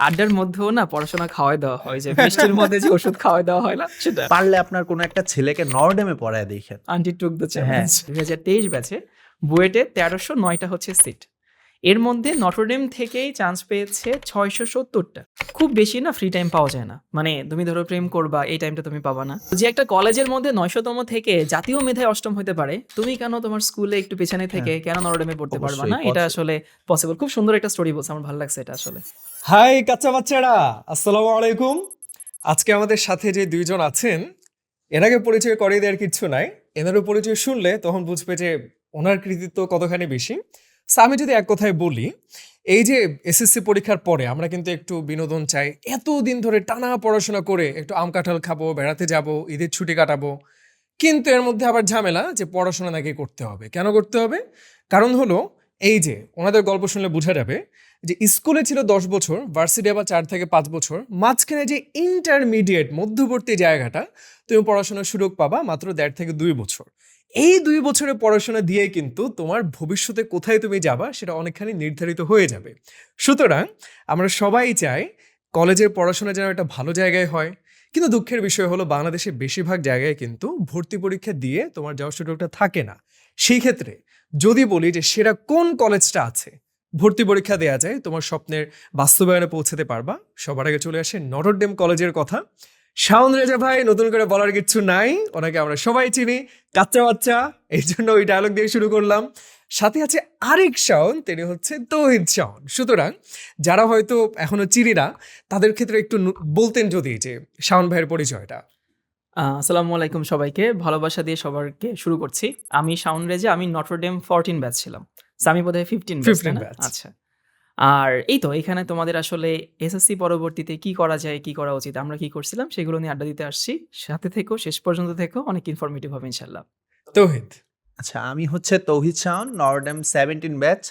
আড্ডার মধ্যেও না পড়াশোনা খাওয়াই দেওয়া হয় যে বৃষ্টির মধ্যে যে ওষুধ খাওয়াই দেওয়া হয় না সেটা। পারলে আপনার কোনো একটা ছেলেকে নরডেমে পড়ায় দেখেন। আন্টি টুক দ্য হ্যাঁ। চ্যালেঞ্জ দুই হাজার তেইশ ব্যাচে বুয়েটে তেরোশো নয়টা হচ্ছে সিট। এর মধ্যে নটরডেম থেকেই চান্স পেয়েছে ছয়শো সত্তরটা। খুব বেশি না ফ্রি টাইম পাওয়া যায় না। মানে তুমি ধরো প্রেম করবা এই টাইমটা তুমি পাবা না। যে একটা কলেজের মধ্যে নয়শোতম থেকে জাতীয় মেধায় অষ্টম হতে পারে তুমি কেন তোমার স্কুলে একটু পেছনে থেকে কেন নটরডেমে পড়তে পারবা হ্যাঁ। না এটা আসলে পসিবল খুব সুন্দর একটা স্টোরি বলছে আমার ভালো লাগছে এটা আসলে। হাই কাচ্চা বাচ্চারা, আসসালামু আলাইকুম। আজকে আমাদের সাথে যে দুইজন আছেন, এনাকে পরিচয় করিয়ে দেওয়ার কিচ্ছু নাই। এনারও পরিচয় শুনলে তখন বুঝবে যে ওনার কৃতিত্ব কতখানি বেশি। আমি যদি এক কথায় বলি, এই যে এসএসসি পরীক্ষার পরে আমরা কিন্তু একটু বিনোদন চাই, এতদিন ধরে টানা পড়াশোনা করে একটু আম কাঁঠাল খাব, বেড়াতে যাব, ঈদের ছুটি কাটাবো, কিন্তু এর মধ্যে আবার ঝামেলা যে পড়াশোনা নাকি করতে হবে। কেন করতে হবে? কারণ হলো, এই যে ওনাদের গল্প শুনলে বোঝা যাবে যে স্কুলে ছিল দশ বছর ভার্সিটি আবার চার থেকে পাঁচ বছর, মাঝখানে যে ইন্টারমিডিয়েট মধ্যবর্তী জায়গাটা, তুমি পড়াশোনার সুযোগ পাবা মাত্র দেড় থেকে দুই বছর। এই দুই বছরে পড়াশোনা দিয়ে কিন্তু তোমার ভবিষ্যতে কোথায় তুমি যাবা সেটা অনেকখানি নির্ধারিত হয়ে যাবে। সুতরাং আমরা সবাই চাই কলেজের পড়াশোনা যেন একটা ভালো জায়গায় হয়। কিন্তু দুঃখের বিষয় হলো বাংলাদেশের বেশিরভাগ জায়গায় কিন্তু ভর্তি পরীক্ষা দিয়ে তোমার যাওয়ার সুযোগটা থাকে না। সেই ক্ষেত্রে যদি বলি যে সেরা কোন কলেজটা আছে ভর্তি পরীক্ষা দেওয়া যায়, তোমার স্বপ্নের বাস্তবায়নে পৌঁছাতে পারবা। সবার আগে চলে আসে নটরডেম কলেজের কথা। শাওন রেজা ভাই, নতুন করে বলার কিছু নাই, ওনাকে আমরা সবাই চিনি। কাচ্চা বাচ্চা, এই জন্য ওই ডায়লগ দিয়ে শুরু করলাম। সাথে আছে আরেক শাওন, তিনি হচ্ছে তৌহিদ শাওন। সুতরাং, যারা হয়তো এখনও চিনি না, তাদের ক্ষেত্রে একটু বলতেন যদি যে শাওন ভাইয়ের পরিচয়টা। আসসালামু আলাইকুম সবাইকে। ভালোবাসা দিয়ে সবারকে শুরু করছি। আমি শাউন রেজা, আমি নটরডেম ফোরটিন ব্যাচ ছিলাম। আমি বোধহয় ফিফটিন 15 batch। আচ্ছা। আর এই তো এখানে তোমাদের আসলে এসএসসি পরবর্তীতে কি করা যায় কি করা উচিত? আমরা কি করছিলাম? সেগুলো নিয়ে আড্ডা দিতে আসছি। সাথে থেকেও শেষ পর্যন্ত থেকেও অনেক ইনফরমেটিভ হবে ইনশাল্লাহ তৌহিদ। আচ্ছা আমি হচ্ছে Tauhid Shahan Notre Dame seventeen batch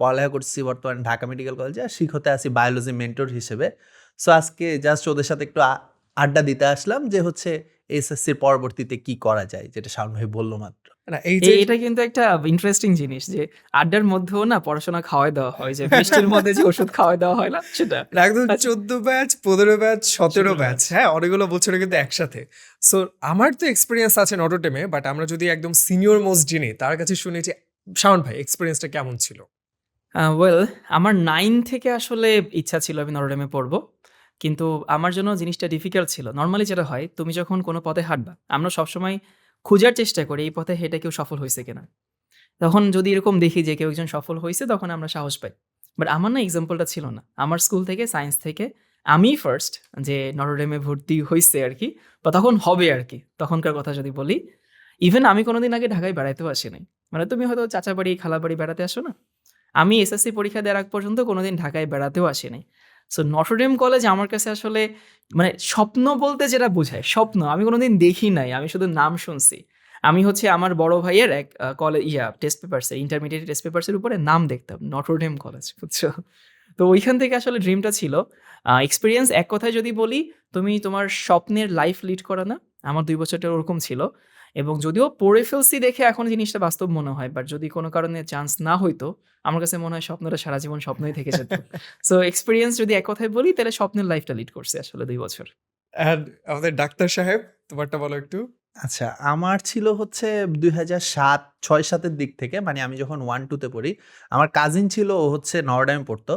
পড়ালেখা করছি বর্তমানে ঢাকা মেডিকেল কলেজে আর শিক্ষতে আছি বায়োলজি মেন্টর হিসেবে। সো আজকে জাস্ট ওদের সাথে একটু আড্ডা দিতে আসলাম যে হচ্ছে এসএসসির পরবর্তীতে কি করা যায় যেটা শাহন ভাই বলল মাত্র। না এই যে এটা কিন্তু একটা ইন্টারেস্টিং জিনিস যে আড্ডার মধ্যেও না পড়াশোনা খাওয়াই দেওয়া হয় যে বৃষ্টির মধ্যে যে ওষুধ খাওয়াই দেওয়া হয় না সেটা। একদম চোদ্দ ব্যাচ পনেরো ব্যাচ সতেরো ব্যাচ হ্যাঁ অনেকগুলো বছরে কিন্তু একসাথে। সো আমার তো এক্সপিরিয়েন্স আছে নটোটেমে বাট আমরা যদি একদম সিনিয়র মোস্ট যিনি তার কাছে শুনেছি শাওন ভাই এক্সপিরিয়েন্সটা কেমন ছিল? ওয়েল আমার নাইন থেকে আসলে ইচ্ছা ছিল আমি নরডেমে পড়ব। কিন্তু আমার জন্য জিনিসটা ডিফিকাল্ট ছিল। নর্মালি যেটা হয় তুমি যখন কোনো পথে হাঁটবা আমরা সবসময় খোঁজার চেষ্টা করি এই পথে হেঁটে কেউ সফল হয়েছে কিনা। তখন যদি এরকম দেখি যে কেউ একজন সফল হয়েছে, তখন আমরা সাহস পাই। বাট আমার না এক্সাম্পলটা ছিল না। আমার স্কুল থেকে সায়েন্স থেকে আমি ফার্স্ট যে নরডেমে ভর্তি হয়েছে আর কি বা তখন হবে আর কি তখনকার কথা যদি বলি ইভেন আমি কোনোদিন আগে ঢাকায় বেড়াতেও আসি নাই। মানে তুমি হয়তো চাচা বাড়ি খালা বাড়ি বেড়াতে আসো না? আমি এসএসসি পরীক্ষা দেওয়ার আগ পর্যন্ত কোনোদিন ঢাকায় বেড়াতেও আসি নাই। সো নটরডেম কলেজ আমার কাছে আসলে মানে স্বপ্ন বলতে যেটা বোঝায়, স্বপ্ন। আমি কোনোদিন দেখি নাই, আমি শুধু নাম শুনছি। আমি হচ্ছে আমার বড় ভাইয়ের এক কলেজ ইয়া টেস্ট পেপারসে ইন্টারমিডিয়েট টেস্ট পেপারসের উপরে নাম দেখতাম নটরডেম কলেজ বুঝছ? তো ওইখান থেকে আসলে ড্রিমটা ছিল। এক্সপিরিয়েন্স এক কথায় যদি বলি, তুমি তোমার স্বপ্নের লাইফ লিড করা না, আমার দুই বছরটা ওরকম ছিল। এবং যদিও পড়ে ফেলছি দেখে এখন জিনিসটা বাস্তব মনে হয় বাট যদি কোনো কারণে চান্স না হইতো আমার কাছে মনে হয় স্বপ্নটা সারা জীবন স্বপ্নই থেকে যেত। সো এক্সপিরিয়েন্স যদি এক কথায় বলি তাহলে স্বপ্নের লাইফটা লিড করছে আসলে দুই বছর। আমাদের ডাক্তার সাহেব তোমারটা বলো একটু। আচ্ছা আমার ছিল হচ্ছে দুই হাজার সাত ছয় সাতের দিক থেকে মানে আমি যখন ওয়ান টুতে পড়ি আমার কাজিন ছিল ও হচ্ছে নরডামে পড়তো।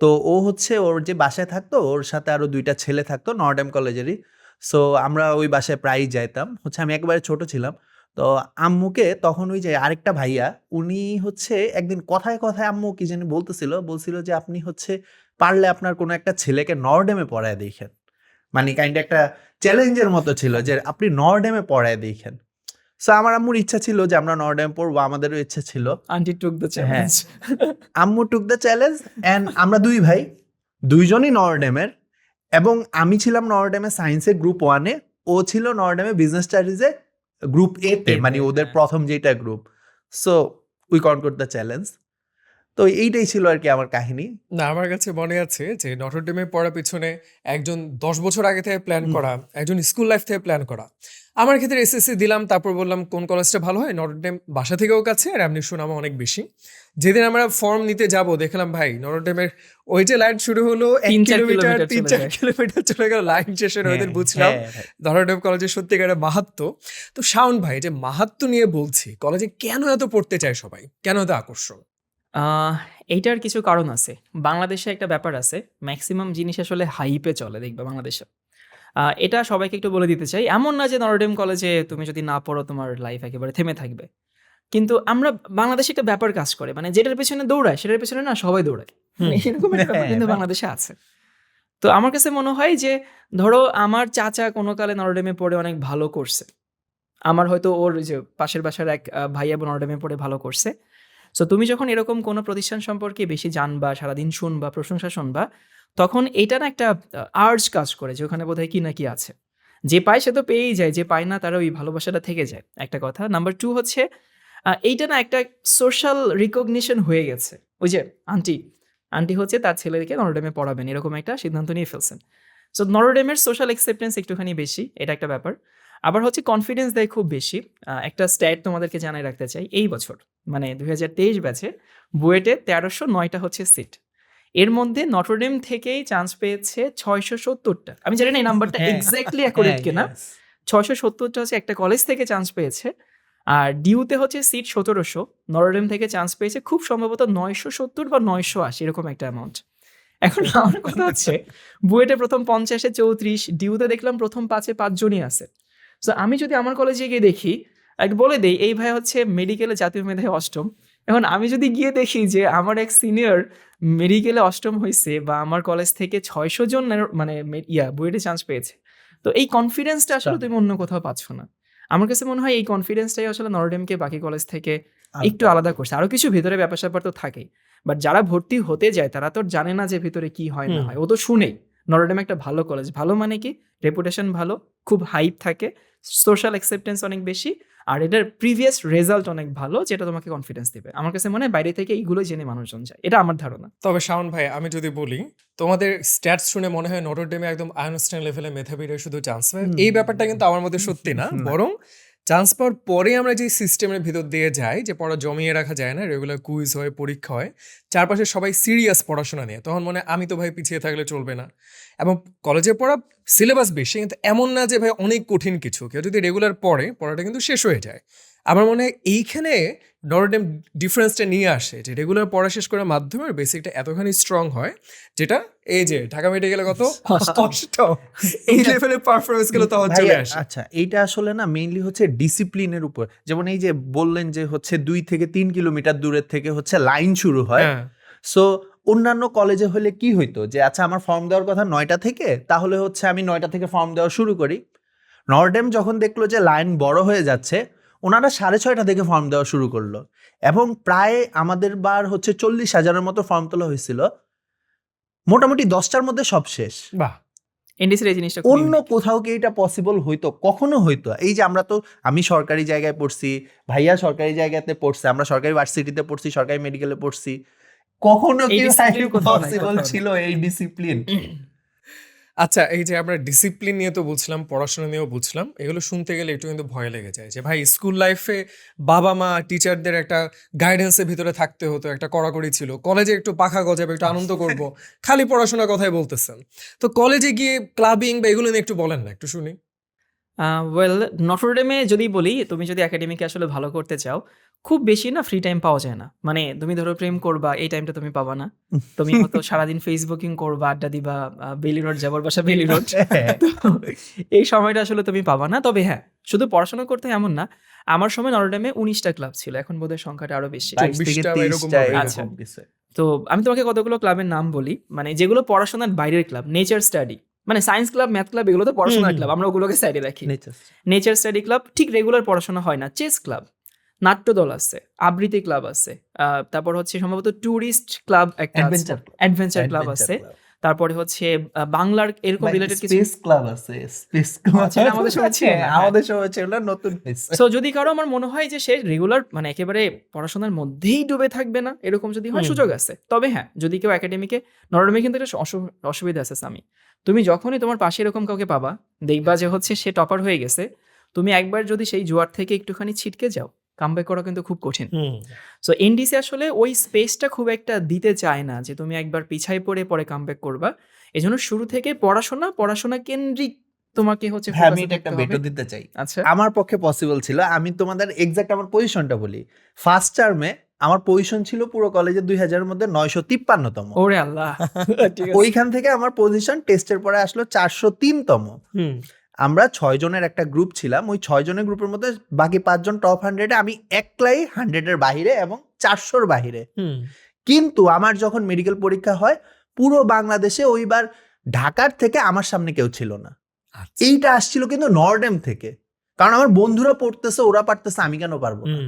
তো ও হচ্ছে ওর যে বাসায় থাকতো ওর সাথে আরও দুইটা ছেলে থাকতো নরডাম কলেজেরই সো আমরা ওই বাসায় প্রায়ই যাইতাম। হচ্ছে আমি একবারে ছোট ছিলাম। তো আম্মুকে তখন ওই যে আরেকটা ভাইয়া উনি হচ্ছে একদিন কথায় কথায় আম্মু কি জানি বলতেছিল বলছিল যে আপনি হচ্ছে পারলে আপনার কোনো একটা ছেলেকে নরডেমে পড়ায় দেখেন। মানে কাইন্ড একটা চ্যালেঞ্জের মতো ছিল যে আপনি নরডেমে পড়ায় দেখেন। সো আমার আম্মুর ইচ্ছা ছিল যে আমরা নরডেমে পড়ব আমাদেরও ইচ্ছা ছিল। আন্টি টুক দ্য চ্যালেঞ্জ আম্মু টুক দ্য চ্যালেঞ্জ অ্যান্ড আমরা দুই ভাই দুইজনই নরডেমের। এবং আমি ছিলাম নরডেমে সায়েন্সের গ্রুপ ওয়ানে ও ছিল নরডেমে বিজনেস স্টাডিজে গ্রুপ এ তে মানে ওদের হ্যাঁ। প্রথম যেটা group so we conquered the challenge তো এইটাই ছিল আর কি আমার কাহিনী। না আমার কাছে মনে আছে যে নটরডেমে পড়ার পিছনে একজন দশ বছর আগে থেকে প্ল্যান করা একজন স্কুল লাইফ থেকে প্ল্যান করা। আমার ক্ষেত্রে এসএসসি দিলাম তারপর বললাম কোন কলেজটা ভালো হয়? নটরডেম বাসা থেকেও কাছে আর এমনি সুনামও অনেক বেশি। যেদিন আমরা ফর্ম নিতে যাব দেখলাম ভাই নটরডেমের ওই যে লাইন শুরু হলো এক তিন চার কিলোমিটার তিন চলে চার কিলোমিটার চলে গেল লাইন শেষের ওই দিন হ্যাঁ, বুঝলাম। নটরডেম কলেজের সত্যিকারের মাহাত্ম তো শাওন ভাই যে মাহাত্ম নিয়ে বলছি কলেজে কেন এত পড়তে চায় সবাই? কেন এত আকর্ষণ? আহ, এইটার কিছু কারণ আছে। বাংলাদেশে একটা ব্যাপার আছে ম্যাক্সিমাম জিনিস আসলে হাইপে চলে দেখবে বাংলাদেশে। এটা সবাইকে একটু বলে দিতে চাই এমন না যে নরডেম কলেজে তুমি যদি না পড়ো তোমার লাইফ একেবারে থেমে থাকবে। কিন্তু আমরা বাংলাদেশে একটা ব্যাপার কাজ করে মানে যেটার পেছনে দৌড়ায় সেটার পেছনে না সবাই দৌড়ায়। হুম। এরকম একটা ব্যাপার হ্যাঁ, কিন্তু। বাংলাদেশে আছে। তো আমার কাছে মনে হয় যে ধরো আমার চাচা কোনো কালে নরডেমে পড়ে অনেক ভালো করছে। আমার হয়তো ওর ওই যে পাশের বাসার এক ভাইয়া বোন নরডেমে পড়ে ভালো করছে। সো তুমি যখন এরকম কোনো প্রতিষ্ঠান সম্পর্কে বেশি জানবা, সারাদিন শুনবা, প্রশংসা শুনবা, তখন এটা না একটা আর্জ কাজ করে যে ওখানে বোধহয় কি না কি আছে। যে পায় সে তো পেয়েই যায়, যে পায় না তারা ওই ভালোবাসাটা থেকে যায়। একটা কথা। নাম্বার টু হচ্ছে এইটা না একটা সোশ্যাল রিকগনিশন হয়ে গেছে। ওই যে আন্টি আন্টি হচ্ছে তার ছেলেকে নরডেমে পড়াবেন, এরকম একটা সিদ্ধান্ত নিয়ে ফেলছেন। সো নরডেমের সোশ্যাল অ্যাকসেপ্টেন্স একটুখানি বেশি, এটা একটা ব্যাপার। আবার হচ্ছে কনফিডেন্স দেয় খুব বেশি। একটা স্ট্যাট তোমাদেরকে জানাই রাখতে চাই এই বছর মানে দুই হাজার তেইশ ব্যাচে বুয়েটে তেরোশো নয়টা হচ্ছে সিট এর মধ্যে নটরডেম থেকেই চান্স পেয়েছে ছয়শো সত্তরটা। আমি জানি না এই নাম্বারটা এক্স্যাক্টলি অ্যাকুরেট কিনা। ছয়শো সত্তরটা হচ্ছে একটা কলেজ থেকে চান্স পেয়েছে আর ডিউতে হচ্ছে সিট সতেরোশো নরডেম থেকে চান্স পেয়েছে খুব সম্ভবত নয়শো সত্তর বা নয়শো আশি এরকম একটা অ্যামাউন্ট এখন আমার কথা হচ্ছে বুয়েটে প্রথম পঞ্চাশে চৌত্রিশ ডিউতে দেখলাম প্রথম পাঁচে পাঁচজনই আছে। তো আমি যদি আমার কলেজে গিয়ে দেখি এক বলে দেই এই ভাই হচ্ছে মেডিকেলে জাতীয় মেধায় অষ্টম। এখন আমি যদি গিয়ে দেখি যে আমার এক সিনিয়র মেডিকেলে অষ্টম হয়েছে বা আমার কলেজ থেকে ছয়শো জন মানে ইয়া বুয়েটে চান্স পেয়েছে। তো এই কনফিডেন্সটা আসলে তুমি অন্য কোথাও পাচ্ছ না। আমার কাছে মনে হয় এই কনফিডেন্সটাই আসলে নরডেমকে বাকি কলেজ থেকে একটু আলাদা করছে। আরও কিছু ভিতরে ব্যাপার স্যাপার তো থাকেই। বাট যারা ভর্তি হতে যায় তারা তো জানে না যে ভিতরে কি হয় না হয়। ও তো শুনেই। নরডেম একটা ভালো কলেজ ভালো মানে কি? রেপুটেশন ভালো খুব হাইপ থাকে সোশ্যাল অ্যাকসেপ্টেন্স অনেক বেশি আর এটার প্রিভিয়াস রেজাল্ট অনেক ভালো যেটা তোমাকে কনফিডেন্স দেবে। আমার কাছে মনে হয় বাইরে থেকে এইগুলো জেনে মানুষজন যায়। এটা আমার ধারণা। তবে শাওন ভাই আমি যদি বলি তোমাদের স্ট্যাটস শুনে মনে হয় নটরডেমে একদম আইনস্টাইন লেভেলে মেধাবীরা শুধু চান্স পায়। এই ব্যাপারটা কিন্তু আমার মধ্যে সত্যি না। বরং চান্স পাওয়ার পরে আমরা যে সিস্টেমের ভিতর দিয়ে যাই, যে পড়া জমিয়ে রাখা যায় না রেগুলার কুইজ হয়, পরীক্ষা হয়, চারপাশে সবাই সিরিয়াস পড়াশোনা নিয়ে। তখন মনে আমি তো ভাই পিছিয়ে থাকলে চলবে না। এবং কলেজে পড়া সিলেবাস বেশি, কিন্তু এমন না যে ভাই অনেক কঠিন কিছু। কেউ যদি রেগুলার পড়ে, পড়াটা কিন্তু শেষ হয়ে যায়। আমার মনে হয় এইখানে নরডেম ডিফারেন্সটা নিয়ে আসে যে রেগুলার পড়া শেষ করার মাধ্যমে বেসিকটা এতখানি স্ট্রং হয় যেটা এই যে ঢাকা মেডিকেলে কত অষ্টম। এই লেভেলের পারফরমেন্সগুলো তখন চলে আসে। আচ্ছা এইটা আসলে না মেইনলি হচ্ছে ডিসিপ্লিনের উপর। যেমন এই যে বললেন যে হচ্ছে দুই থেকে তিন কিলোমিটার দূরের থেকে হচ্ছে লাইন শুরু হয়। হ্যাঁ। সো অন্যান্য কলেজে হলে কি হইতো? যে আচ্ছা আমার ফর্ম দেওয়ার কথা নয়টা থেকে তাহলে হচ্ছে আমি নয়টা থেকে ফর্ম দেওয়া শুরু করি। নরডেম যখন দেখল যে লাইন বড় হয়ে যাচ্ছে ওনারা সাড়ে ছয়টা থেকে ফর্ম দেওয়া শুরু করল। এবং প্রায় আমাদের বার হচ্ছে চল্লিশ হাজারের মতো ফর্ম তোলা হয়েছিল। মোটামুটি দশটার মধ্যে সব শেষ। বাহ! জিনিসটা অন্য কোথাও কি এটা পসিবল হইতো? কখনো হইতো? এই যে আমরা তো আমি সরকারি জায়গায় পড়ছি ভাইয়া সরকারি জায়গাতে পড়ছে আমরা সরকারি ভার্সিটিতে পড়ছি সরকারি মেডিকেলে পড়ছি। কখনো কি পসিবল ছিল এই ডিসিপ্লিন আচ্ছা এই যে আমরা ডিসিপ্লিন নিয়ে তো বুঝলাম, পড়াশোনা নিয়েও বুঝলাম, এগুলো শুনতে গেলে একটু কিন্তু ভয় লেগে যায় যে, ভাই স্কুল লাইফে বাবা মা টিচারদের একটা গাইডেন্সের ভিতরে থাকতে হতো, একটা কড়াকড়ি ছিল। কলেজে একটু পাখা গজাবে, একটু আনন্দ করব, খালি পড়াশোনার কথাই বলতেছেন। তো কলেজে গিয়ে ক্লাবিং বা এগুলো নিয়ে একটু বলেন না, একটু শুনি। ওয়েল নটরডেমে যদি বলি তুমি যদি একাডেমিকে আসলে ভালো করতে চাও খুব বেশি না ফ্রি টাইম পাওয়া যায় না। মানে তুমি ধরো প্রেম করবা এই টাইমটা তুমি পাবা না। তুমি হয়তো সারাদিন ফেসবুকিং করবা আড্ডা দিবা বেলি রোড যাবার বাসা বেলি রোড এই সময়টা আসলে তুমি পাবা না। তবে হ্যাঁ শুধু পড়াশোনা করতে এমন না আমার সময় নটরডেমে উনিশটা ক্লাব ছিল। এখন বোধহয় সংখ্যাটা আরও বেশি। বাইশ থেকে 24টা বা এরকম তেইশটা হবে। এরকম আচ্ছা। তো আমি তোমাকে কতগুলো ক্লাবের নাম বলি? মানে যেগুলো পড়াশোনার বাইরের ক্লাব নেচার স্টাডি মানে সায়েন্স ক্লাব ম্যাথ ক্লাব এগুলো তো পড়াশোনার ক্লাব আমরা ওগুলোকে সাইডে রাখি। নেচার স্টাডি ক্লাব ঠিক রেগুলার পড়াশোনা হয় না। চেস ক্লাব নাট্যদল আছে আবৃত্তি ক্লাব আছে তারপর হচ্ছে সম্ভবত ট্যুরিস্ট ক্লাব একটা অ্যাডভেঞ্চার ক্লাব আছে. তারপরে হচ্ছে বাংলার এরকম রিলেটেড কিছু স্পেস ক্লাব আছে স্পেস ক্লাব আচ্ছা, এটা আমাদের সময় ছিল হ্যাঁ। আমাদের সময় ছিল না, নতুন সো যদি কারও আমার মনে হয় যে সে রেগুলার মানে একেবারে পড়াশোনার মধ্যেই ডুবে থাকবে না এরকম যদি হয় সুযোগ আছে। তবে হ্যাঁ যদি কেউ একাডেমিকে নরডমে কিন্তু একটা অসুবিধা আছে আমি তুমি যখনই তোমার পাশে এরকম কাউকে পাবা দেখবা যে হচ্ছে সে টপার হয়ে গেছে। তুমি একবার যদি সেই জোয়ার থেকে একটুখানি ছিটকে যাও কামব্যাক করা কিন্তু খুব কঠিন। সো এনডিসি আসলে ওই স্পেসটা খুব একটা দিতে চায় না যে তুমি একবার পিছাই পড়ে পরে কামব্যাক করবা। এই জন্য শুরু থেকে পড়াশোনা পড়াশোনা কেন্দ্রিক তোমাকে হচ্ছে আমি এটা একটা বেটো দিতে চাই। আচ্ছা। আমার পক্ষে পসিবল ছিল আমি তোমাদের এক্সাক্ট আমার পজিশনটা বলি। ফার্স্ট টার্মে আমার পজিশন ছিল পুরো কলেজে দুই হাজারের মধ্যে নয়শো তিপ্পান্নতম। ওরে আল্লাহ। ওইখান থেকে আমার পজিশন টেস্টের পরে আসলো চারশো তিনতম। হুম। আমরা ছয় জনের একটা গ্রুপ ছিলাম ওই ছয় জনের গ্রুপের মধ্যে বাকি পাঁচজন টপ হান্ড্রেডে আমি একলাই হান্ড্রেডের বাহিরে এবং চারশোর বাহিরে। হুম। কিন্তু আমার যখন মেডিকেল পরীক্ষা হয় পুরো বাংলাদেশে ওইবার ঢাকার থেকে আমার সামনে কেউ ছিল না। আচ্ছা। এইটা আসছিল কিন্তু নর্ডেম থেকে। কারণ আমার বন্ধুরা পড়তেছে ওরা পারতেছে আমি কেন পারব না?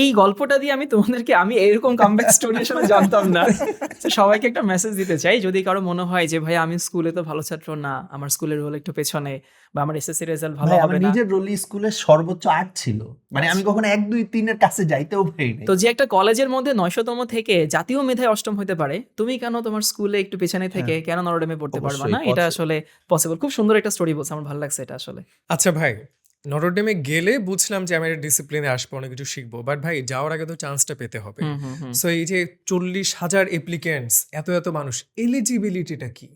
এই গল্পটা দিয়ে আমি তোমাদেরকে আমি এরকম কামব্যাক স্টোরি আসলে জানতাম না। সবাইকে একটা মেসেজ দিতে চাই যদি কারও মনে হয় যে ভাই আমি স্কুলে তো ভালো ছাত্র না আমার স্কুলের রোল একটু পেছনে বা আমার এসএসসি রেজাল্ট ভালো হবে না। নিজের রোলি স্কুলের সর্বোচ্চ আট ছিল। মানে আমি কখনো এক দুই তিনের কাছে যাইতেও পারিনি তো যে একটা কলেজের মধ্যে নয়শতম থেকে জাতীয় মেধায় অষ্টম হতে পারে তুমি কেন তোমার স্কুলে একটু পেছনে থেকে কেন নরডেমে পড়তে পারবা হ্যাঁ। না এটা আসলে পসিবল খুব সুন্দর একটা স্টোরি বলছে আমার ভালো লাগছে এটা আসলে। আচ্ছা ভাই নটরডেমে গেলে বুঝলাম যে আমি ডিসিপ্লিনে আসব অনেক কিছু শিখব বাট ভাই যাওয়ার আগে তো চান্সটা পেতে হবে। সো এই যে চল্লিশ হাজার অ্যাপ্লিকেন্টস এত এত মানুষ এলিজিবিলিটিটা কি?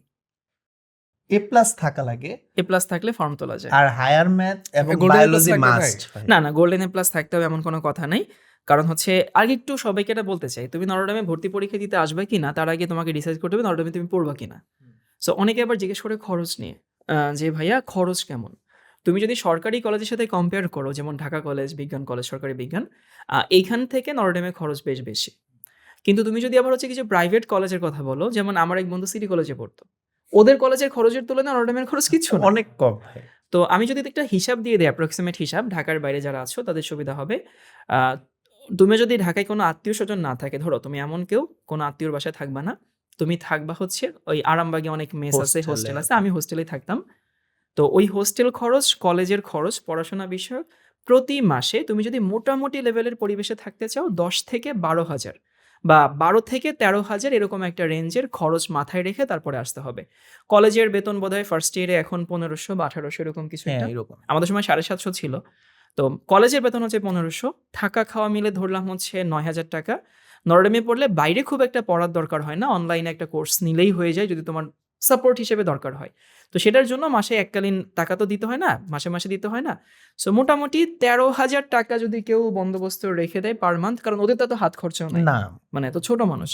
এ প্লাস থাকা লাগে। এ প্লাস থাকলে ফর্ম তোলা যায়। আর হায়ার ম্যাথ এবং Golden A plus biology must না না গোল্ডেন এ প্লাস থাকতে হবে এমন কোনো কথা নেই। কারণ হচ্ছে আগে একটু সবাইকে এটা বলতে চাই তুমি নরডামে ভর্তি পরীক্ষা দিতে আসবে কিনা তার আগে তোমাকে ডিসাইড করতে হবে নরডামে তুমি পড়বা কিনা। সো অনেকে আবার জিজ্ঞেস করে খরচ নিয়ে আহ, যে ভাইয়া খরচ কেমন? তুমি যদি সরকারি কলেজের সাথে কম্পেয়ার করো যেমন ঢাকা কলেজ বিজ্ঞান কলেজ সরকারি বিজ্ঞান এইখান থেকে নরডেমে খরচ বেশ বেশি। কিন্তু তুমি যদি আবার হচ্ছে কিছু প্রাইভেট কলেজের কথা বলো যেমন আমার এক বন্ধু সিটি কলেজে পড়তো ওদের কলেজের খরচের তুলনায় নরডেমের খরচ কিচ্ছু না। অনেক কম তো আমি যদি একটা হিসাব দিয়ে দিই অ্যাপ্রক্সিমেট হিসাব ঢাকার বাইরে যারা আছো তাদের সুবিধা হবে আহ, তুমি যদি ঢাকায় কোনো আত্মীয় স্বজন না থাকে ধরো তুমি এমন কেউ কোনো আত্মীয়র বাসায় থাকবা না তুমি থাকবা হচ্ছে ওই আরামবাগে অনেক মেস আছে হোস্টেল আছে আমি হোস্টেলে থাকতাম। তো ওই হোস্টেল খরচ কলেজের খরচ পড়াশোনা বিষয়ক প্রতি মাসে তুমি যদি মোটামুটি লেভেলের পরিবেশে থাকতে চাও দশ থেকে বারো হাজার বা বারো থেকে তেরো হাজার এরকম একটা রেঞ্জের খরচ মাথায় রেখে তারপরে আসতে হবে। কলেজের বেতন বোধহয় ফার্স্ট ইয়ারে এখন পনেরোশো বা আঠারোশো এরকম কিছু হ্যাঁ এরকম। আমাদের সময় সাড়ে সাতশো ছিল। তো কলেজের বেতন হচ্ছে পনেরোশো। থাকা খাওয়া মিলে ধরলাম হচ্ছে নয় হাজার টাকা। নরডেমে পড়লে বাইরে খুব একটা পড়ার দরকার হয় না। অনলাইনে একটা কোর্স নিলেই হয়ে যায়। যদি তোমার সাপোর্ট হিসেবে দরকার হয়। তো সেটার জন্য মাসে এককালীন টাকা তো দিতে হয় না মাসে মাসে দিতে হয় না। সো মোটামুটি তেরো হাজার টাকা যদি কেউ বন্দোবস্ত রেখে দেয় পার মান্থ কারণ ওদের তো হাত খরচাও না। মানে এত ছোট মানুষ।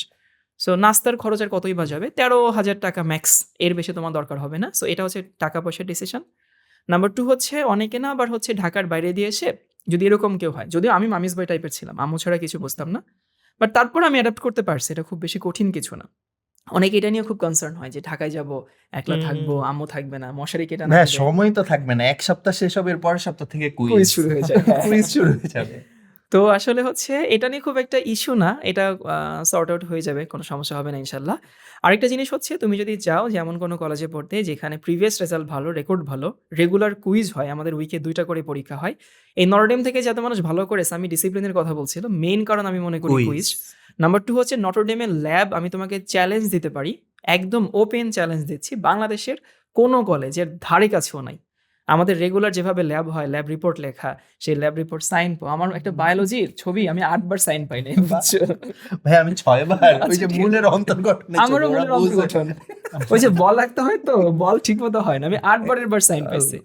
সো নাস্তার খরচ আর কতই বা যাবে? তেরো হাজার টাকা ম্যাক্স এর বেশি তোমার দরকার হবে না। সো এটা হচ্ছে টাকা পয়সার ডিসিশন নাম্বার টু হচ্ছে অনেকে না আবার হচ্ছে ঢাকার বাইরে দিয়ে এসে যদি এরকম কেউ হয় যদিও আমি মামিস বই টাইপের ছিলাম আম্মু ছাড়া কিছু বুঝতাম না। বাট তারপর আমি অ্যাডাপ্ট করতে পারছি এটা খুব বেশি কঠিন কিছু না। অনেকে এটা নিয়ে খুব কনসার্ন হয় যে ঢাকায় যাব একলা থাকব আম্মু থাকবে না মশারি কেটে না সময় তো থাকবে না এক সপ্তাহ শেষ হবে এর পরের সপ্তাহ থেকে কুইজ শুরু হয়ে যাবে। কুইজ শুরু হয়ে যাবে। তো আসলে হচ্ছে এটা নিয়ে খুব একটা ইস্যু না। এটা সর্ট আউট হয়ে যাবে কোনো সমস্যা হবে না ইনশাল্লাহ। আরেকটা জিনিস হচ্ছে তুমি যদি যাও যেমন কোনো কলেজে পড়তে যেখানে প্রিভিয়াস রেজাল্ট ভালো রেকর্ড ভালো রেগুলার কুইজ হয় আমাদের উইকে দুইটা করে পরীক্ষা হয়। এই নরডেম থেকে যাতে মানুষ ভালো করে আমি ডিসিপ্লিনের কথা বলছিল মেইন কারণ আমি মনে করি কুইজ কুইজ নাম্বার টু হচ্ছে নটরডেমের ল্যাব আমি তোমাকে চ্যালেঞ্জ দিতে পারি। একদম ওপেন চ্যালেঞ্জ দিচ্ছি। বাংলাদেশের কোনো কলেজের ধারে কাছেও নাই। আমাদের রেগুলার যেভাবে ল্যাব হয় ল্যাব রিপোর্ট লেখা সেই ল্যাব রিপোর্ট সাইন আমার একটা বায়োলজির ছবি আমি আটবার সাইন পাই নাই বুঝছ? ভাই আমি ছয়বার ওই যে আচ্ছা, মূলের অন্তর্গঠনে ছবি, আমারও মূলের। অন্তর্গঠন। ওই যে বল রাখতে হয় তো বল ঠিকমতো হয় না আমি আটবারের বার সাইন পাইছি।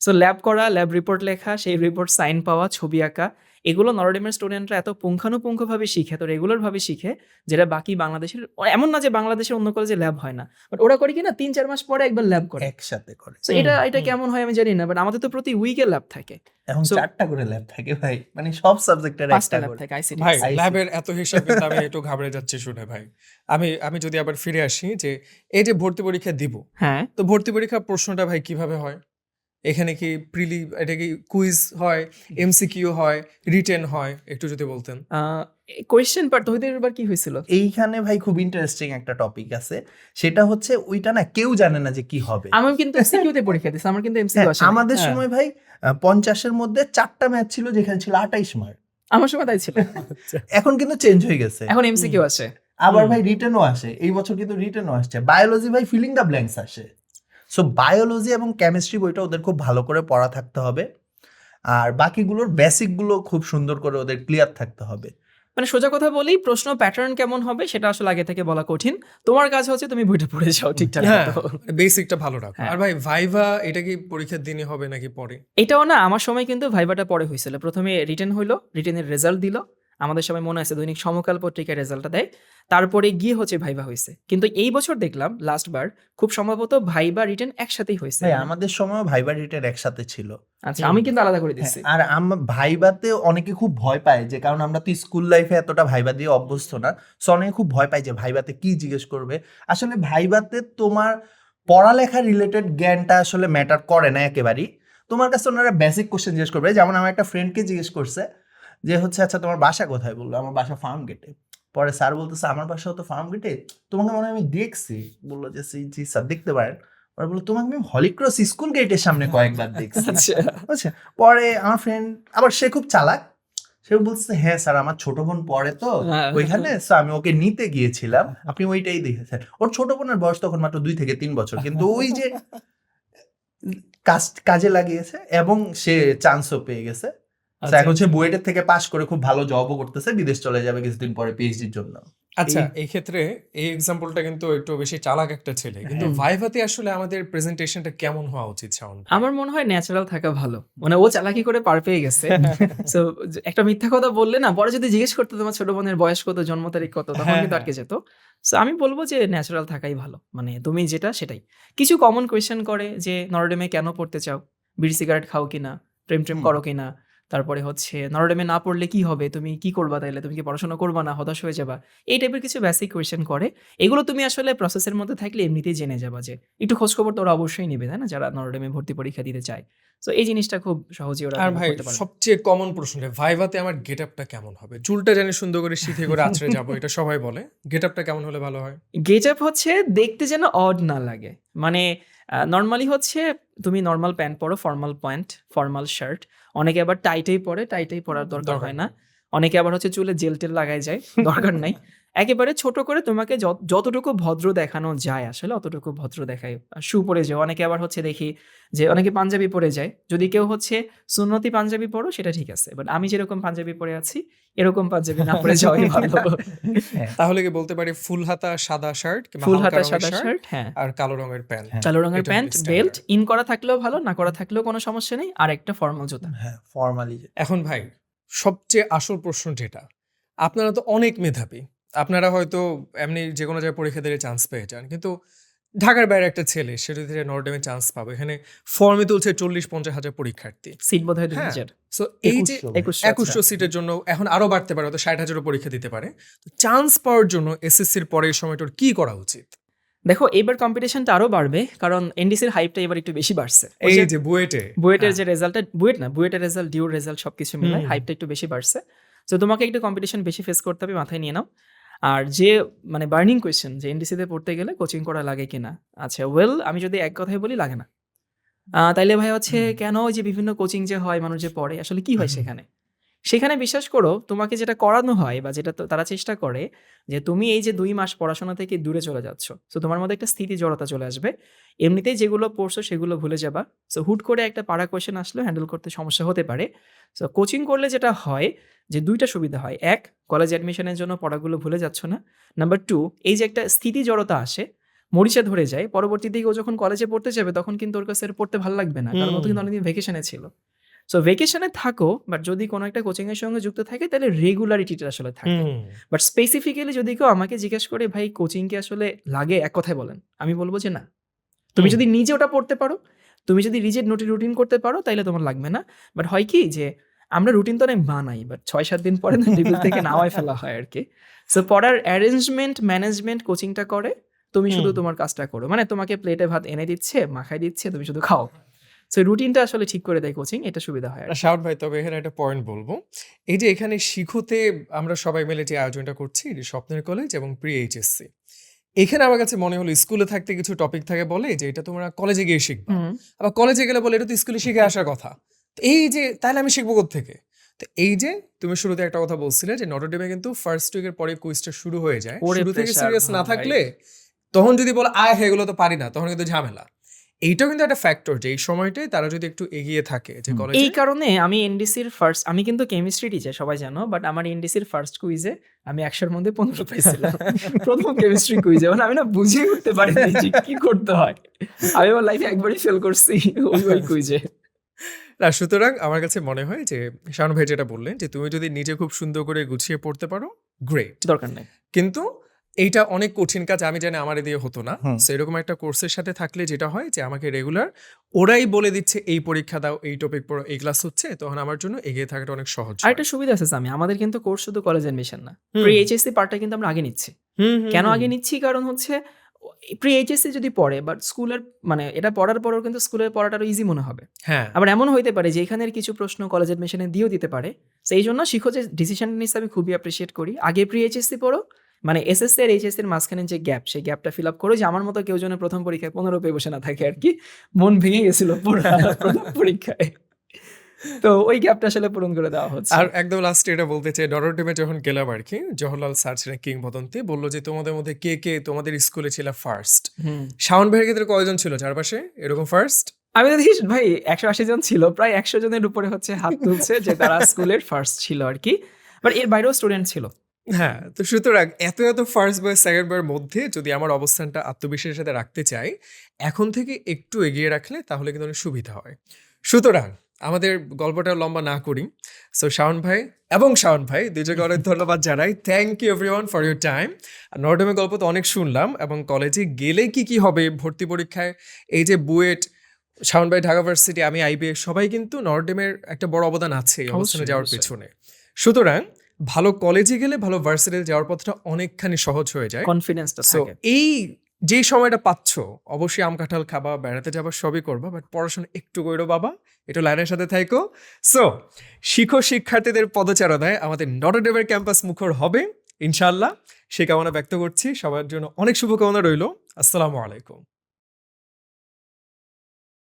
সো ল্যাব করা ল্যাব রিপোর্ট লেখা সেই রিপোর্ট সাইন পাওয়া ছবি আঁকা এগুলো নরডেমের স্টুডেন্টরা এত পুঙ্খানুপুঙ্খভাবে শিখে এত রেগুলারভাবে শিখে যেটা বাকি বাংলাদেশের এমন না যে বাংলাদেশের অন্য কলেজে ল্যাব হয় না বাট ওরা করে কি না তিন চার মাস পরে একবার ল্যাব করে। একসাথে করে। সো এটা এটা কেমন হয় আমি জানি না বাট আমাদের তো প্রতি উইকে ল্যাব থাকে। এখন চারটা করে ল্যাব থাকে ভাই মানে সব সাবজেক্টের একটা ল্যাব থাকে আইসিটি ভাই ল্যাবের এত হিসাব আমি একটু ঘাবড়ে যাচ্ছি শুনে ভাই। আমি আমি যদি আবার ফিরে আসি যে এই যে ভর্তি পরীক্ষা দিব হ্যাঁ। তো ভর্তি পরীক্ষার প্রশ্নটা ভাই কীভাবে হয়? এখানে কি প্রিলি এটা কি কুইজ হয় এমসিকিউ হয় রিটেন হয় একটু যদি বলতেন। কোয়েশ্চেন পার তোদের এবার কি হয়েছিল? এইখানে ভাই খুব ইন্টারেস্টিং একটা টপিক আছে। সেটা হচ্ছে ওইটা না কেউ জানে না যে কি হবে। আমি কিন্তু এমসিকিউতে পরীক্ষা দিছি আমার কিন্তু এমসিকিউ হ্যাঁ, আসে আমাদের হ্যাঁ। সময় ভাই আহ, পঞ্চাশের মধ্যে চারটা ম্যাচ ছিল যেখানে ছিল আঠাইশ মার্ক। আমার সময় তাই ছিল। এখন কিন্তু চেঞ্জ হয়ে গেছে। এখন এমসিকিউ আসে। আবার। ভাই রিটার্নও আসে এই বছর কিন্তু রিটার্নও আসছে। বায়োলজি ভাই ফিলিং দ্য ব্ল্যাঙ্কস আসে। সো বায়োলজি এবং কেমিস্ট্রি বইটা ওদের খুব ভালো করে পড়া থাকতে হবে। আর বাকিগুলোর বেসিকগুলো খুব সুন্দর করে ওদের ক্লিয়ার থাকতে হবে। মানে সোজা কথা বলি প্রশ্ন প্যাটার্ন কেমন হবে সেটা আসলে আগে থেকে বলা কঠিন। তোমার কাজ হচ্ছে তুমি বইটা পড়ে যাও ঠিকঠাক হ্যাঁ বেসিকটা ভালো রাখো। হ্যাঁ। আর ভাই ভাইভা এটা কি পরীক্ষার দিনে হবে নাকি পরে? এটাও না আমার সময় কিন্তু ভাইভাটা পরে হয়েছিল। প্রথমে রিটেন হইল রিটেনের রেজাল্ট দিল। আমাদের সবাই মনে আছে দৈনিক সমকাল পত্রিকার রেজাল্টটা দেয়। তারপরে গিয়ে হচ্ছে ভাইবা হয়েছে। কিন্তু এই বছর দেখলাম লাস্ট বার খুব সম্ভবত ভাইবা রিটেন একসাথেই হয়েছে। ভাই আমাদের সময় ভাইবা রিটের একসাথে ছিল। আচ্ছা আমি কিন্তু আলাদা করে দিচ্ছি হ্যাঁ, আর আমরা ভাইবাতে অনেকে খুব ভয় পায় যে কারণ আমরা তো স্কুল লাইফে এতটা ভাইবা দিয়ে অভ্যস্ত না। সো অনেকে খুব ভয় পায় যে ভাইবাতে কি জিজ্ঞেস করবে? আসলে ভাইবাতে তোমার পড়ালেখা রিলেটেড জ্ঞানটা আসলে ম্যাটার করে না একেবারেই। তোমার কাছে ওনারা বেসিক কোশ্চেন জিজ্ঞেস করবে। যেমন আমার একটা ফ্রেন্ডকে জিজ্ঞেস করছে যে হচ্ছে আচ্ছা তোমার বাসা কোথায়? বলল আমার বাসা ফার্ম গেটে পরে স্যার বলতেছে আমার বাসাও তো ফার্ম গেটে তোমাকে মনে হয় আমি দেখছি। বলল যে "জি, স্যার দেখতে পারেন। পরে বলল তোমাকে আমি হলিক্রস স্কুল গেটের সামনে কয়েকবার দেখছি। আচ্ছা। পরে আমার ফ্রেন্ড আবার সে খুব চালাক। সে বলছে হ্যাঁ স্যার আমার ছোট বোন পড়ে তো। হ্যাঁ। ওইখানে আমি ওকে নিতে গিয়েছিলাম। আপনি ওইটাই দেখেছেন ওর ছোট বোনের বয়স তখন মাত্র দুই থেকে তিন বছর। কিন্তু ওই যে কাজ কাজে লাগিয়েছে এবং সে চান্সও পেয়ে গেছে। এখন সে বুয়েটের থেকে পাশ করে খুব ভালো জবও করতেছে বিদেশ চলে যাবে কিছুদিন পরে পিএইচডির জন্য। আচ্ছা। এই- এই ক্ষেত্রে এই এক্সাম্পলটা কিন্তু একটু বেশি চালাক একটা ছেলে। কিন্তু হ্যাঁ। ভাইভাতে আসলে আমাদের প্রেজেন্টেশনটা কেমন হওয়া উচিত শাওন? আমার মনে হয় ন্যাচারাল থাকা ভালো। মানে ও চালাকি করে পার পেয়ে গেছে। সো একটা মিথ্যা কথা বললে না পরে যদি জিজ্ঞেস করতো তোমার ছোট বোনের বয়স কত জন্ম তারিখ কত তখন হ্যাঁ, কিন্তু হ্যাঁ। আটকে যেত। সো আমি বলব যে ন্যাচারাল থাকাই ভালো। মানে তুমি যেটা সেটাই। কিছু কমন কোয়েশ্চেন করে যে নরডেমে কেন পড়তে চাও? বিড়ি সিগারেট খাও কিনা? প্রেম ট্রেম করো কিনা? তারপরে হচ্ছে নরডেমে না পড়লে কি হবে? তুমি কি করবা তাইলে? তুমি কি পড়াশোনা করবা না? হতাশ হয়ে যাবা? এই টাইপের কিছু বেসিক কোয়েশ্চেন করে। এগুলো তুমি আসলে প্রসেসের মধ্যে থাকলে এমনিতেই জেনে যাবা যে একটু খোঁজখবর তো ওরা অবশ্যই নেবে তাই না? যারা নরডেমে ভর্তি পরীক্ষা দিতে চায়। তো এই জিনিসটা খুব সহজে ওরা আর ভাই সবচেয়ে কমন প্রশ্নটা ভাইভাতে আমার গেট আপটা কেমন হবে? চুলটা জানি সুন্দর করে শিখে করে আছড়ে যাব এটা সবাই বলে। গেট আপটা কেমন হলে ভালো হয়? গেট আপ হচ্ছে দেখতে যেন অড না লাগে। মানে নর্মালি হচ্ছে তুমি normal pant formal pant formal formal shirt অনেকে আবার টাইটাই পরে টাইটাই পরার দরকার দরকার হয় না। অনেকে আবার হচ্ছে চুলে জেল টেল লাগাই যায় দরকার নাই। একেবারে ছোট করে তোমাকে যতটুকু ভদ্র দেখানো যায় আসলে অতটুকু ভদ্র দেখায়। শু পরে যায় অনেকে আবার হচ্ছে দেখি যে অনেকে পাঞ্জাবি পরে যায়। যদি কেউ হচ্ছে সুন্নতি পাঞ্জাবি পরো সেটা ঠিক আছে। বাট আমি যেরকম পাঞ্জাবি পরে আছি এরকম পাঞ্জাবি না পরে যাওয়াই ভালো। তাহলে কি বলতে পারি ফুল হাতা সাদা শার্ট ফুল হাতা সাদা শার্ট হ্যাঁ। আর কালো রঙের প্যান্ট হ্যাঁ। কালো রঙের প্যান্ট বেল্ট ইন করা থাকলেও ভালো না করা থাকলেও কোনো সমস্যা নেই। আর একটা ফর্মাল জুতা। হ্যাঁ ফর্মালি এখন ভাই সবচেয়ে আসল প্রশ্ন যেটা আপনারা তো অনেক মেধাবী। আপনারা হয়তো এমনি যে কোনো জায়গায় পরীক্ষা দিলে চান্স পেয়ে যান। কিন্তু ঢাকার বাইরে একটা ছেলে সে যদি নর্ডেমে চান্স পাবে এখানে ফর্মে তুলছে চল্লিশ পঞ্চাশ হাজার পরীক্ষার্থী। সিট বোধ হয় সো এই যে একুশশো। সিটের জন্য এখন আরও বাড়তে পারে হয়তো ষাট হাজারও পরীক্ষা দিতে পারে। তো চান্স পাওয়ার জন্য এসএসসির পরে এই সময়টার কি করা উচিত? দেখো এবার কম্পিটিশনটা আরও বাড়বে কারণ এনডিসির হাইপটা এবার একটু বেশি বাড়ছে। এই যে বুয়েটে। বুয়েটের হ্যাঁ। যে রেজাল্টটা বুয়েট না বুয়েটের রেজাল্ট ডিউর রেজাল্ট সবকিছু মিলে। হাইপটা একটু বেশি বাড়ছে। তো তোমাকে একটু কম্পিটিশন বেশি ফেস করতে হবে মাথায় নিয়ে নাও। আর যে মানে বার্নিং কোয়েশ্চেন যে এনডিসিতে পড়তে গেলে কোচিং করা লাগে কিনা? আচ্ছা ওয়েল আমি যদি এক কথাই বলি লাগে না। তাইলে ভাই হচ্ছে কেন ওই যে বিভিন্ন কোচিং যে হয় মানুষ যে পড়ে আসলে কি হয়। সেখানে? সেখানে বিশ্বাস করো তোমাকে যেটা করানো হয় বা যেটা তারা চেষ্টা করে যে তুমি এই যে দুই মাস পড়াশোনা থেকে দূরে চলে যাচ্ছ। তো তোমার মধ্যে একটা স্থিতি জড়তা চলে আসবে। এমনিতেই যেগুলো পড়ছো সেগুলো ভুলে যাবা। সো হুট করে একটা পাড়া কোয়েশ্চেন আসলেও হ্যান্ডেল করতে সমস্যা হতে পারে। সো কোচিং করলে যেটা হয় যে দুইটা সুবিধা হয়। এক কলেজ অ্যাডমিশনের জন্য পড়াগুলো ভুলে যাচ্ছ না। নাম্বার টু এই যে একটা স্থিতি জড়তা আসে মরিচা ধরে যায় পরবর্তী দিকে ও যখন কলেজে পড়তে যাবে তখন কিন্তু ওর কাছে পড়তে ভালো লাগবে না। কারণ ও কিন্তু অনেকদিন ভেকেশনে ছিল। সো ভেকেশনে থাকো বাট যদি কোনো একটা কোচিং এর সঙ্গে যুক্ত থাকে তাহলে রেগুলারিটিটা আসলে থাকে। বাট স্পেসিফিক্যালি যদি কেউ আমাকে জিজ্ঞেস করে ভাই কোচিং কি আসলে লাগে? এক কথায় বলেন। আমি বলব যে না। তুমি যদি নিজে ওটা পড়তে পারো তুমি যদি নিজের নোটি রুটিন করতে পারো তাহলে তোমার লাগবে না। বাট হয় কি যে আমরা রুটিন তো অনেক বানাই বাট ছয় সাত দিন পরে না টেবিল থেকে নাওয়াই ফেলা হয় আর কি। সো পড়ার অ্যারেঞ্জমেন্ট ম্যানেজমেন্ট কোচিংটা করে তুমি শুধু তোমার কাজটা করো। মানে তোমাকে প্লেটে ভাত এনে দিচ্ছে মাখাই দিচ্ছে তুমি শুধু খাও। সো রুটিনটা আসলে ঠিক করে দেয় কোচিং এটা সুবিধা হয়। শাওন ভাই তবে এখানে একটা পয়েন্ট বলব। এই যে এখানে শিখোতে আমরা সবাই মিলে যে আয়োজনটা করছি স্বপ্নের কলেজ এবং প্রি এইচএসসি এখানে আমার কাছে মনে হলো স্কুলে থাকতে কিছু টপিক থাকে বলে যে এটা তোমরা কলেজে গিয়ে শিখবে। আবার কলেজে গেলে বলে এটা তো স্কুলে শিখে আসার কথা। এই যে তাহলে আমি শিখব থেকে তো এই যে তুমি শুরুতে একটা কথা বলছিলে যে নটরডেমে কিন্তু ফার্স্ট উইকের পরে কুইজটা শুরু হয়ে যায়। শুরু থেকে সিরিয়াস না থাকলে তখন যদি বলো আয় এগুলো তো পারি না তখন কিন্তু ঝামেলা। এইটাও কিন্তু একটা ফ্যাক্টর যে এই সময়টায় তারা যদি একটু এগিয়ে থাকে যে। কলেজে এই কারণে আমি এনডিসির ফার্স্ট আমি কিন্তু কেমিস্ট্রি টিচার সবাই জানো বাট আমার এনডিসির ফার্স্ট কুইজে আমি একশোর মধ্যে পনেরো পাইছিলাম। প্রথম কেমিস্ট্রি কুইজে মানে আমি না বুঝিয়ে উঠতে পারিনি যে কি করতে হয়। আমি আমার লাইফে একবারই ফেল করছি ওই ওই কুইজে না সুতরাং আমার কাছে মনে হয় যে শাহন ভাই যেটা বললেন যে তুমি যদি নিজে খুব সুন্দর করে গুছিয়ে পড়তে পারো গ্রেট দরকার নেই। কিন্তু এইটা অনেক কঠিন কাজ আমি জানি আমার দিয়ে হতো না। সেরকম একটা কোর্সের সাথে থাকলে যেটা হয় যে আমাকে রেগুলার ওরাই বলে দিচ্ছে এই পরীক্ষা দাও এই টপিক পড়ো এই ক্লাস হচ্ছে তখন আমার জন্য এগিয়ে থাকাটা অনেক সহজ হয়। আরেকটা সুবিধা আছে আমি আমাদের কিন্তু কোর্স শুধু কলেজ এডমিশন না। প্রি এইচএসসি পার্টটা কিন্তু আমরা আগে নিচ্ছি। কেন আগে নিচ্ছি? কারণ হচ্ছে প্রি এইচএসসি যদি পড়ে বাট স্কুলের মানে এটা পড়ার পরেও কিন্তু স্কুলের পড়াটা আরও ইজি মনে হবে। হ্যাঁ। আবার এমন হইতে পারে যে এখানের কিছু প্রশ্ন কলেজ এডমিশনে দিয়েও দিতে পারে। সেই জন্য শিখো যে ডিসিশন নিচ্ছে আমি খুবই অ্যাপ্রিসিয়েট করি। আগে প্রি এইচএসসি পড়ো মানে এসএসসি আর এইচএসসি এর মাঝখানে যে গ্যাপ সেই গ্যাপটা ফিল আপ করো যে আমার মতো কেউ যেন প্রথম পরীক্ষায় পনেরো পেয়ে বসে না থাকে আর কি। মন ভেঙে গেছিল প্রথম পরীক্ষায়। তো ওই গ্যাপটা আসলে পূরণ করে দেওয়া হচ্ছে। আর একদম লাস্টে এটা বলতে চাই ডরার টিমে যখন গেলাম আর কি জওহরলাল স্যার ছিলেন কিংবদন্তি বলল যে তোমাদের মধ্যে কে কে তোমাদের স্কুলে ছিল ফার্স্ট। শাওন ভাইয়ের ক্ষেত্রে কয়জন ছিল চারপাশে? এরকম ফার্স্ট আমি তো দেখি ভাই একশো আশি জন ছিল প্রায় একশো জনের উপরে হচ্ছে হাত তুলছে যে তারা স্কুলের ফার্স্ট ছিল আর কি। বাট এর বাইরেও স্টুডেন্ট ছিল। হ্যাঁ তো সুতরাং এত এত ফার্স্ট বয় সেকেন্ড বয়ের মধ্যে যদি আমার অবস্থানটা আত্মবিশ্বাসের সাথে রাখতে চাই এখন থেকে একটু এগিয়ে রাখলে তাহলে কিন্তু অনেক সুবিধা হয়। সুতরাং আমাদের গল্পটা লম্বা না করি। সো শাওন ভাই এবং শাওন ভাই দুজনকে অনেক ধন্যবাদ জানাই। Thank you everyone for your time নর্ডমের গল্প তো অনেক শুনলাম এবং কলেজে গেলে কি কি হবে? ভর্তি পরীক্ষায় এই যে বুয়েট শাওন ভাই ঢাকা ভার্সিটি আমি আইবিএ সবাই কিন্তু নর্ডেমের একটা বড় অবদান আছে অবস্থানে যাওয়ার। পেছনে। সুতরাং ভালো কলেজে গেলে ভালো ভার্সিটিতে যাওয়ার পথটা অনেকখানি সহজ হয়ে যায়। কনফিডেন্সটা থাকে। এই যে সময়টা পাচ্ছ অবশ্যই আম কাঁঠাল খাবা বেড়াতে যাবা সবই করবা বাট পড়াশোনা একটু করো বাবা একটু লাইনের সাথে থাইকো। সো শিখো শিক্ষার্থীদের পদচারণায় আমাদের নটরডেমের ক্যাম্পাস মুখর হবে ইনশাল্লাহ সে কামনা ব্যক্ত করছি। সবার জন্য অনেক শুভকামনা রইল। আসসালামু আলাইকুম।